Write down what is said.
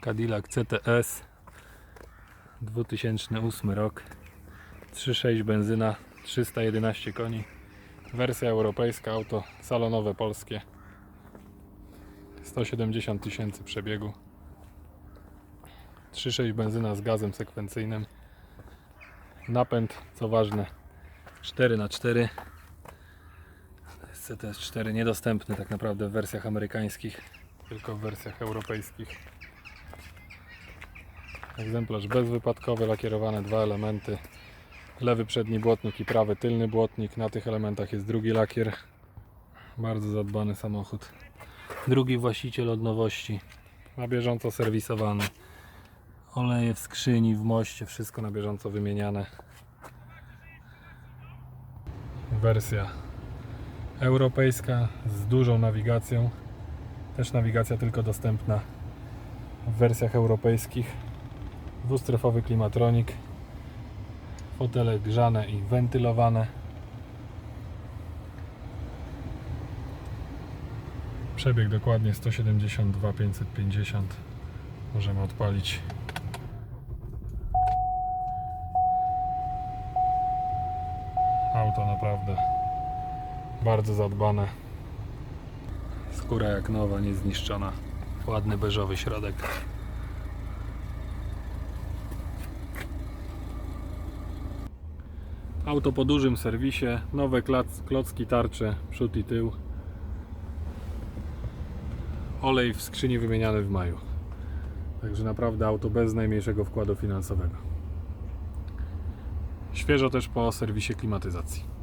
Cadillac CTS 2008 rok 3.6 benzyna 311 koni wersja europejska auto salonowe polskie 170 tysięcy przebiegu 3.6 benzyna z gazem sekwencyjnym napęd co ważne 4x4 CTS 4 niedostępny tak naprawdę w wersjach amerykańskich tylko w wersjach europejskich Egzemplarz bezwypadkowy, lakierowane dwa elementy. Lewy przedni błotnik i prawy tylny błotnik. Na tych elementach jest drugi lakier. Bardzo zadbany samochód. Drugi właściciel od nowości. Na bieżąco serwisowany. Oleje w skrzyni, w moście, wszystko na bieżąco wymieniane. Wersja europejska z dużą nawigacją. Też nawigacja tylko dostępna w wersjach europejskich dwustrefowy klimatronik. Fotele grzane i wentylowane. Przebieg dokładnie 172 550 możemy odpalić. Auto naprawdę bardzo zadbane. Skóra jak nowa, niezniszczona. Ładny beżowy środek Auto po dużym serwisie, nowe klac, klocki tarcze, przód i tył. Olej w skrzyni wymieniany w maju. Także naprawdę auto bez najmniejszego wkładu finansowego. Świeżo też po serwisie klimatyzacji.